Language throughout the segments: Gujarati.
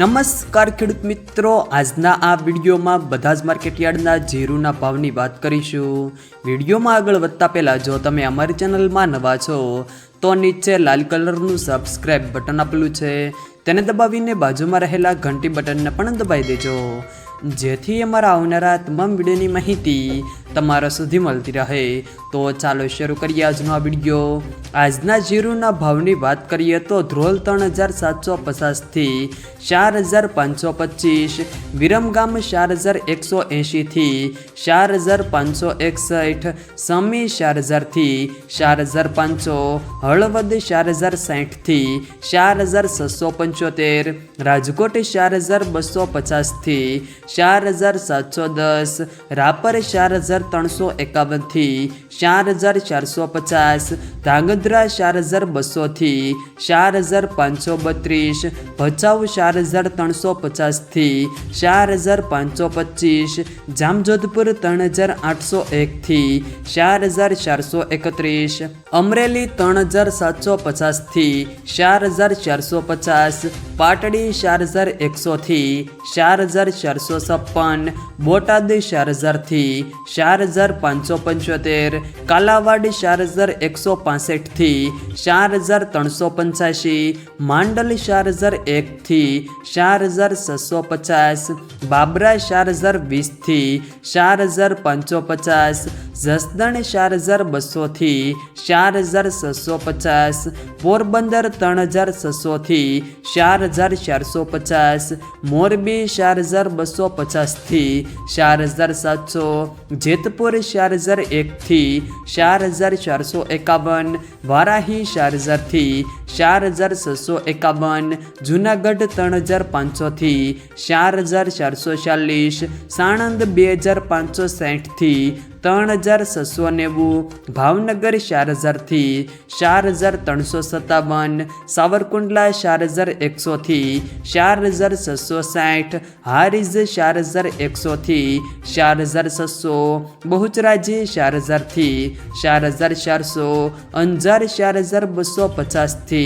નમસ્કાર ખેડૂત મિત્રો. આજના આ વિડીયોમાં બધા જ માર્કેટયાર્ડના જીરુના ભાવની વાત કરીશું. વિડીયોમાં આગળ વધતા પહેલાં જો તમે અમારી ચેનલમાં નવા છો, તો નીચે લાલ કલરનું સબસ્ક્રાઇબ બટન આપેલું છે. તેને દબાવીને બાજુમાં રહેલા ઘંટી બટનને પણ દબાવી દેજો. જેથી અમારા આવનારા તમામ વિડીયોની માહિતી તમારા સુધી મળતી રહે. તો ચાલો શરૂ કરીએ આજનો આ વીડિયો. આજના જીરુના ભાવની વાત કરીએ તો ધ્રોલ ત્રણ હજાર સાતસો પચાસથી ચાર હજાર પાંચસો પચીસ, વિરમગામ ચાર હજાર એકસો એંશીથી ચાર હજાર પાંચસો એકસઠ, સમી ચાર હજારથી ચાર હજાર પાંચસો, હળવદ ચાર હજાર સાઠથી ચાર હજાર છસો પંચોતેર, રાજકોટ ચાર હજાર બસો પચાસથી ચાર હજાર સાતસો દસ, રાપર ચાર હજાર ત્રણસો એકાવનથી ચાર હજાર ચારસો પચાસ ધાંગધ્રા ચાર હજાર બસોથી ચાર હજાર પાંચસો બત્રીસ ભચાઉ ચાર હજાર ત્રણસો પચાસથી ચાર હજાર પાંચસો પચીસ જામજોધપુર ત્રણ હજાર આઠસો એકથી ચાર હજાર ચારસો એકત્રીસ અમરેલી ત્રણ હજાર સાતસો પચાસથી ચાર હજાર ચારસો પચાસ પાટડી ચાર હજાર એકસોથી ચાર હજાર ચારસો છપ્પન બોટાદ ચાર હજારથી ચાર હજાર પાંચસો પંચોતેર કાલાવાડ ચાર હજાર એકસો પાસઠથી ચાર હજાર ત્રણસો પંચ્યાસી, માંડલ ચાર હજાર એકથી ચાર હજાર છસો પચાસ, બાબરા ચાર હજાર વીસથી ચાર હજાર પાંચસો પચાસ જસદણ ચાર હજાર બસોથી ચાર હજાર છસો પચાસ, પોરબંદર ત્રણ હજાર છસોથી ચાર હજાર ચારસો પચાસ, મોરબી ચાર હજાર બસો પચાસથી ચાર હજાર સાતસો, જેતપુર ચાર હજાર એકથી ચાર હજાર ચારસો એકાવન, વારાહી ચાર હજારથી ચાર હજાર છસો એકાવન, જુનાગઢ ત્રણ હજાર પાંચસોથી, ચાર હજાર ચારસો ચાલીસ, સાણંદ બે હજાર પાંચસો સાઠથી ત્રણ હજાર છસો નેવું, ભાવનગર ચાર હજારથી, ચાર હજાર ત્રણસો સત્તાવન, સાવરકુંડલા ચાર હજાર એકસોથી, ચાર હજાર છસો સાઠ હારીજ ચાર હજાર એકસોથી, ચાર હજાર છસો, બહુચરાજી ચાર હજારથી, ચાર હજાર ચારસો, અંજાર ચાર હજાર બસો પચાસથી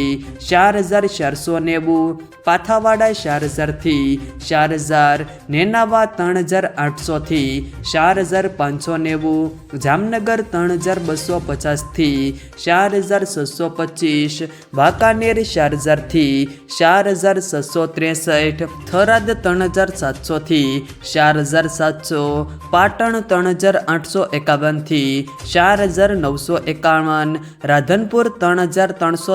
ચાર હજાર ચારસો નેવું, પાથાવાડા ચાર હજારથી ચાર હજાર, નેનાવા ત્રણ હજાર આઠસોથી ચાર હજાર પાંચસો નેવું, જામનગર ત્રણ હજાર બસો પચાસથી ચાર હજાર છસો પચીસ, વાંકાનેર ચાર હજારથી ચાર હજાર છસો ત્રેસઠ, થરાદ ત્રણ હજાર સાતસોથી ચાર હજાર સાતસો, પાટણ ત્રણ હજાર આઠસો એકાવનથી ચાર હજાર નવસો એકાવન, રાધનપુર ત્રણ હજાર ત્રણસો